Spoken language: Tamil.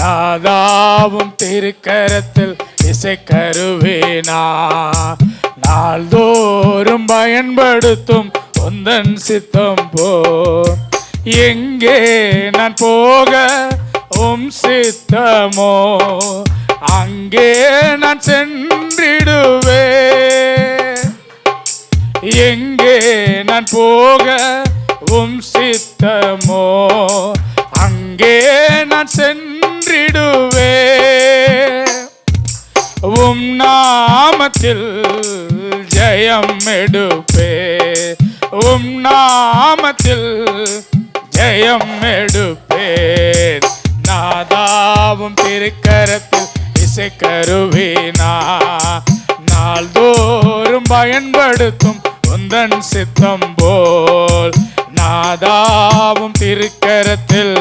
நாதாவும் திருக்கரத்தில் இசை கருவேனா நாள்தோறும் பயன்படுத்தும் உந்தன் சித்தம் போ எங்கே நான் போக உம் சித்தமோ அங்கே நான் சென்றிடுவே எங்கே நான் போக உம் சித்தமோ அங்கே நான் சென்று சென்றிடுவே உம் நாமத்தில் ஜெயம் எடுப்பே. உம் நாமத்தில் ஜெயம் எடுப்பேன் நாதாவும் திருக்கரத்தில் இசைக்கருவேனா நாள்தோறும் பயன்படுத்தும் உந்தன் சித்தம் போல் நாதாவும் திருக்கரத்தில்